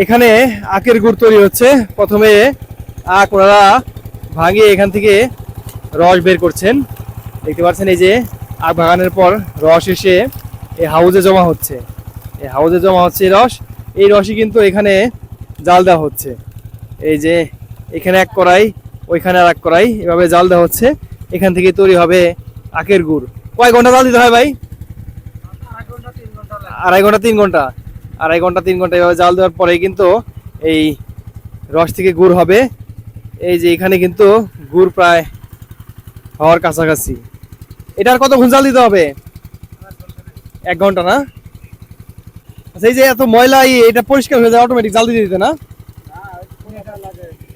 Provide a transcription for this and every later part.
এখানে আখের গুড় তৈরি হচ্ছে। প্রথমে আখ ওনারা ভাঙিয়ে এখান থেকে রস বের করছেন। দেখতে পাচ্ছেন এই যে আখ ভাঙানোর পর রস এসে এই হাউজে জমা হচ্ছে। এই হাউজে জমা হচ্ছে রস। এই রসই কিন্তু এখানে জাল দেওয়া হচ্ছে। এই যে এখানে এক কড়াই, ওইখানে আর এক কড়াই, এভাবে জাল দেওয়া হচ্ছে। এখান থেকে তৈরি হবে আখের গুড়। কয় ঘণ্টা জাল দিতে হয় ভাই? আড়াই ঘণ্টা, তিন ঘণ্টা। আড়াই ঘণ্টা, তিন ঘণ্টা এভাবে জাল দেওয়ার পরে কিন্তু এই রস থেকে গুড় হবে। এই যে এখানে কিন্তু গুড় প্রায় হওয়ার কাছাকাছি। এটার কতক্ষণ জাল দিতে হবে? এক ঘণ্টা না? আচ্ছা এই যে এত ময়লা এটা পরিষ্কার হয়ে যায় অটোমেটিক জাল দিতে দিতে না?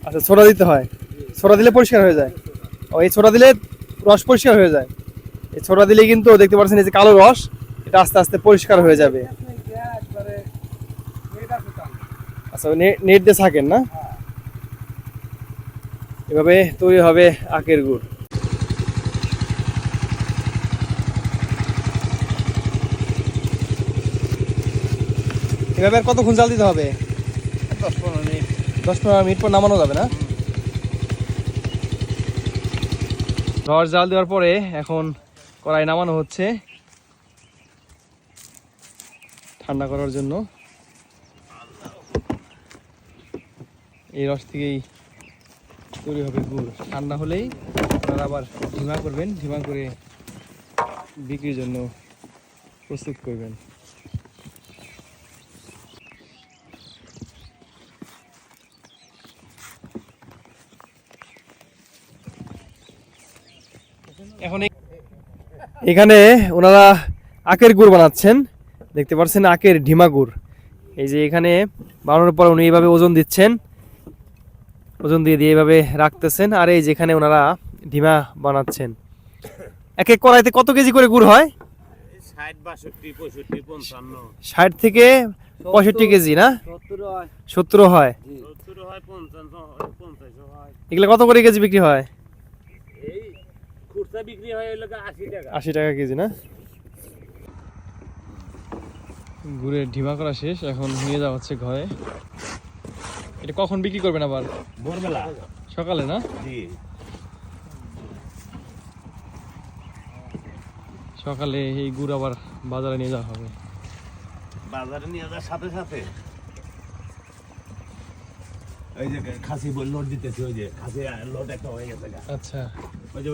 আচ্ছা ছোটা দিতে হয়। ছোটা দিলে পরিষ্কার হয়ে যায়। ও, এই ছোড়া দিলে রস পরিষ্কার হয়ে যায়। এই ছোটা দিলে কিন্তু দেখতে পাচ্ছেন এই যে কালো রস, এটা আস্তে আস্তে পরিষ্কার হয়ে যাবে। আচ্ছা নে- নেট দিয়ে থাকেন না? এভাবে তৈরি হবে আখের গুড়। এভাবে আর কতক্ষণ জাল দিতে হবে? দশ পনেরো মিনিট। দশ পনেরো মিনিট পর নামানো যাবে না? রস জাল দেওয়ার পরে এখন কড়াই নামানো হচ্ছে। ঠান্ডা করার জন্য। এই রস থেকেই তৈরি হবে গুড়। ঠান্ডা হলেই আপনারা আবার ঢিমা করবেন ঢিমা করে বিক্রির জন্য প্রস্তুত করবেন। এখন ওনারা আখের গুড় বানাচ্ছেন। দেখতে পাচ্ছেন আখের ঢিমা গুড়। এই যে এখানে বানানোর পর উনি এইভাবে ওজন দিচ্ছেন। ওজন দিয়ে দিয়ে এভাবে রাখতেছেন। আর এই যেখানে ওনারা ডিমা বানাচ্ছেন এক এক কড়াইতে কত কেজি করে গুড় হয়? ষাট থেকে পঁয়ষট্টি কেজি না? সত্তর হয়। হয়। হয় হয় এগুলো কত করে কেজি বিক্রি হয়? হয় আশি টাকা। আশি টাকা কেজি না? গুড়ের ঢিমা করা শেষ এখন নিয়ে যাওয়া হচ্ছে ঘরে। এটা কখন বিক্রি করবেন আবার? ভোরবেলা। সকালে না? জি। সকালে এই গুড় আবার বাজারে নিয়ে যাওয়া হবে। বাজারে নিয়ে যাওয়ার সাথে সাথে ওই যে খাসি লোড দিতেছি ওই যে খাসি লোড একটা হয়ে গেছে আচ্ছা। ওই যে